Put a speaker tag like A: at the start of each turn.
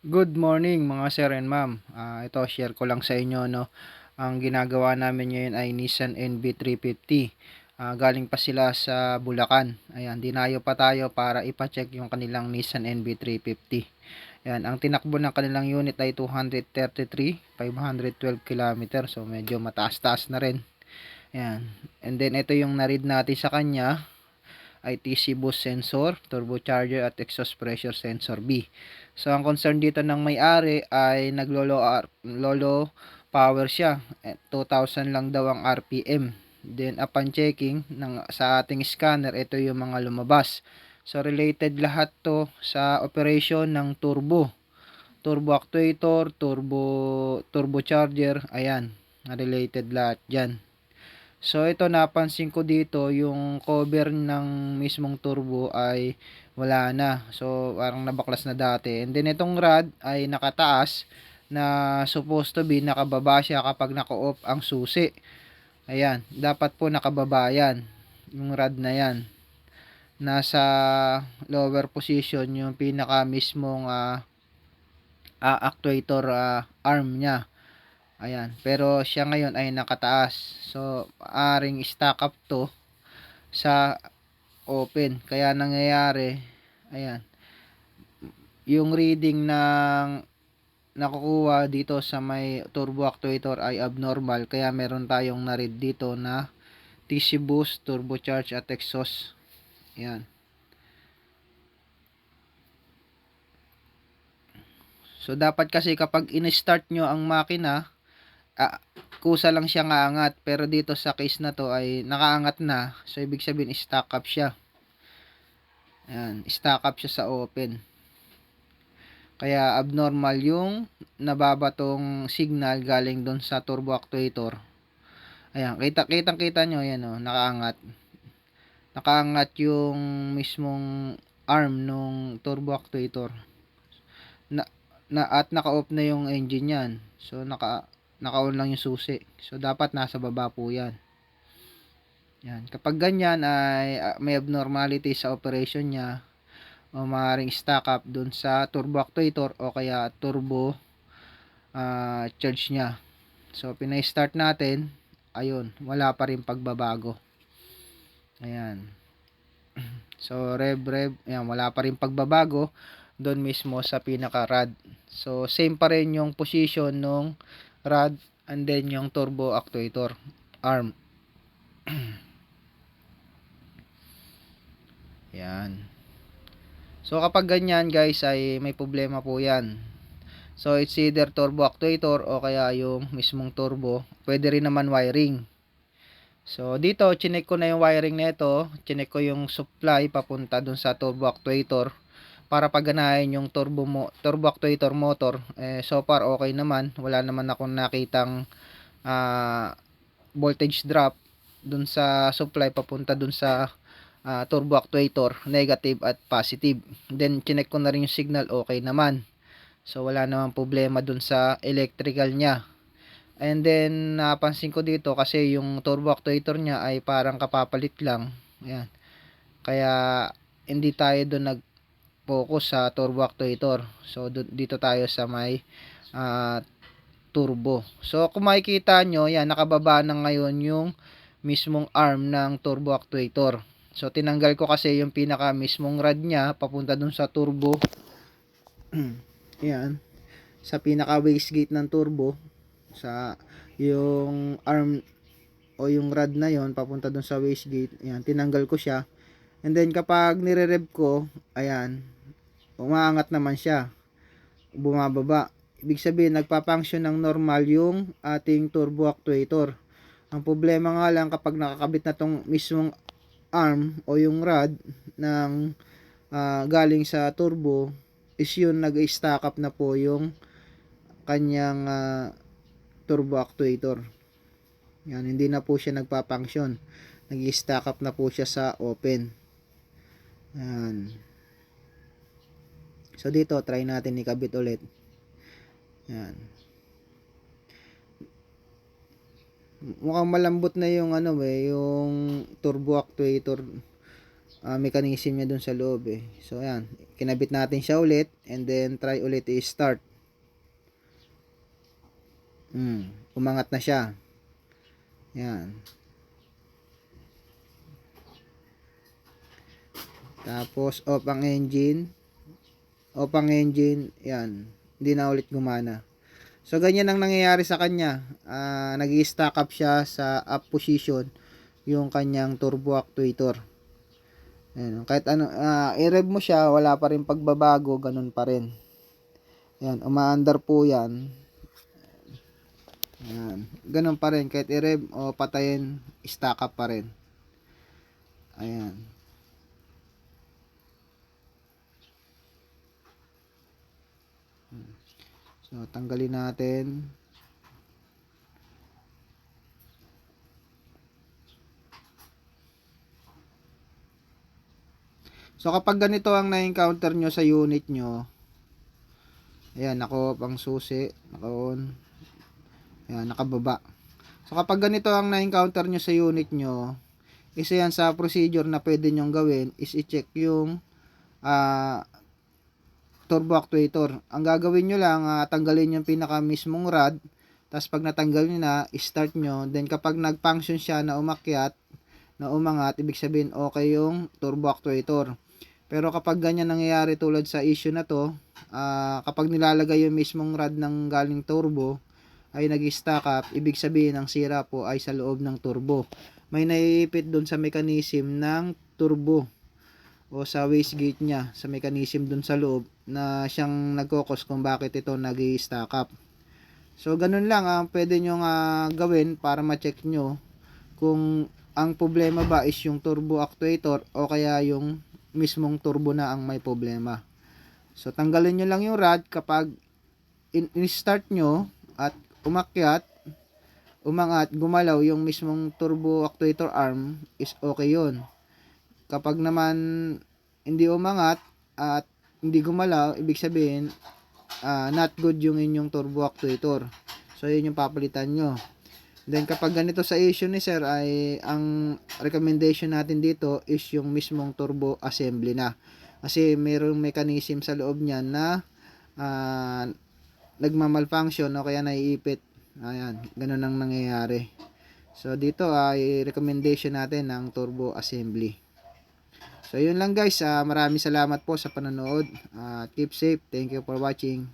A: Good morning mga sir and ma'am. Ah, ito share ko lang sa inyo no. Ang ginagawa namin ngayon ay Nissan NB350. Ah, galing pa sila sa Bulacan. Ayan, dinayo pa tayo para ipa-check yung kanilang Nissan NB350. Ayan, ang tinakbo ng kanilang unit ay 233, 512 km. So medyo mataas-taas na rin. Ayan. And then ito yung na-read natin sa kanya ay TC boost sensor, turbocharger at exhaust pressure sensor B. So ang concern dito ng may-ari ay naglolo lolo power siya. Eh, 2,000 lang daw ang RPM. Then upon checking ng sa ating scanner, ito yung mga lumabas. So related lahat to sa operation ng turbo. Turbo actuator, turbo turbocharger, ayan, related lahat diyan. So ito napansin ko dito yung cover ng mismong turbo ay wala na. So parang nabaklas na dati. And then itong rod ay nakataas na supposed to be nakababa siya kapag naka-off ang susi. Ayan, dapat po nakababa yan. Yung rod na yan. Nasa lower position yung pinaka mismong ah, ah, actuator ah, arm niya. Ayan. Pero siya ngayon ay nakataas. So, aring stack up to sa open. Kaya nangyayari, ayan. Yung reading ng nakukuha dito sa may turbo actuator ay abnormal. Kaya meron tayong na-read dito na TC boost, turbocharge at exhaust. Ayan. So, dapat kasi kapag in-start nyo ang makina, ah, kusa lang siya ngaangat pero dito sa case na to ay nakaangat na. So ibig sabihin stack up siya. Ayan, stack up siya sa open. Kaya abnormal yung nababatong signal galing doon sa turbo actuator. Ayan kita kitang kita nyo yan oh, nakaangat. Nakaangat yung mismong arm nung turbo actuator. Na, na at naka-off na yung engine yan so naka naka-on lang yung susi. So, dapat nasa baba po yan. Yan. Kapag ganyan ay uh, may abnormality sa operation niya o maaaring stack up dun sa turbo actuator o kaya turbo uh, charge niya. So, pinay-start natin. Ayun, wala pa rin pagbabago. Ayan. So, rev, rev. Ayan, wala pa rin pagbabago doon mismo sa pinaka-rad. So, same pa rin yung position nung rod and then yung turbo actuator arm. Yan. So kapag ganyan guys ay may problema po yan. So it's either turbo actuator o kaya yung mismong turbo. Pwede rin naman wiring. So dito chinek ko na yung wiring nito chinek ko yung supply papunta dun sa turbo actuator para paganahin yung turbo mo turbo actuator motor eh so far okay naman. Wala naman akong nakitang uh, voltage drop dun sa supply papunta dun sa uh, turbo actuator negative at positive. Then chinek ko na rin yung signal okay naman. So wala namang problema dun sa electrical niya. And then napansin ko dito kasi yung turbo actuator niya ay parang kapapalit lang. Ayan. Kaya hindi tayo doon nag focus sa turbo actuator. So dito tayo sa may uh, turbo. So kung makikita nyo, yan nakababa na ngayon yung mismong arm ng turbo actuator. So tinanggal ko kasi yung pinaka mismong rod niya papunta dun sa turbo. yan. Sa pinaka wastegate ng turbo sa yung arm o yung rod na yon papunta dun sa wastegate. Yan, tinanggal ko siya. And then kapag nire-rev ko, ayan, umaangat naman siya. Bumababa. Ibig sabihin nagpa-function ng normal yung ating turbo actuator. Ang problema nga lang kapag nakakabit na tong mismong arm o yung rod ng uh, galing sa turbo is yun nag-stack up na po yung kanyang uh, turbo actuator. Yan hindi na po siya nagpa-function nag-stack up na po siya sa open. Yan So dito try natin ikabit ulit. Yan. Mukhang malambot na yung ano eh, yung turbo actuator ah, mechanism niya dun sa loob eh. So ayan, kinabit natin siya ulit and then try ulit i-start. Hmm, umangat na siya. Yan. Tapos off ang engine. Off ang engine, yan. Hindi na ulit gumana. So ganyan ang nangyayari sa kanya. Ah, nag-stack up siya sa up position yung kanyang turbo actuator. Ayan, kahit ano, ah, i-rev mo siya, wala pa rin pagbabago, ganun pa rin. Ayan, umaandar po yan. Ayan, ganun pa rin, kahit i-rev o patayin, stack up pa rin. Ayan. So, tanggalin natin. So, kapag ganito ang na-encounter nyo sa unit nyo, ayan, nako pang susi, naka-on, ayan, nakababa. So, kapag ganito ang na-encounter nyo sa unit nyo, isa yan sa procedure na pwede nyong gawin is i-check yung ah, turbo actuator. Ang gagawin nyo lang, ah, tanggalin yung pinaka mismong rod, tapos pag natanggal nyo na, start nyo, then kapag nag-function siya na umakyat, na umangat, ibig sabihin okay yung turbo actuator. Pero kapag ganyan nangyayari tulad sa issue na to, ah, kapag nilalagay yung mismong rod ng galing turbo, ay nag-stack up, ibig sabihin ang sira po ay sa loob ng turbo. May naiipit doon sa mechanism ng turbo o sa wastegate niya, sa mechanism doon sa loob na siyang nagkokos kung bakit ito nag-stack up. So, ganun lang ang pwede nyo nga gawin para ma-check nyo kung ang problema ba is yung turbo actuator o kaya yung mismong turbo na ang may problema. So, tanggalin nyo lang yung rod kapag in- in-start nyo at umakyat, umangat, gumalaw yung mismong turbo actuator arm is okay yun. Kapag naman hindi umangat at hindi gumalaw, ibig sabihin ah, not good yung inyong turbo actuator. So, yun yung papalitan nyo. Then, kapag ganito sa issue ni sir, ay ang recommendation natin dito is yung mismong turbo assembly na. Kasi mayroong mechanism sa loob niya na ah, nagmamalfunction o kaya naiipit. Ayan, ganun ang nangyayari. So, dito ay recommendation natin ng turbo assembly. So, yun lang guys. Ah, maraming salamat po sa panonood. Ah, keep safe. Thank you for watching.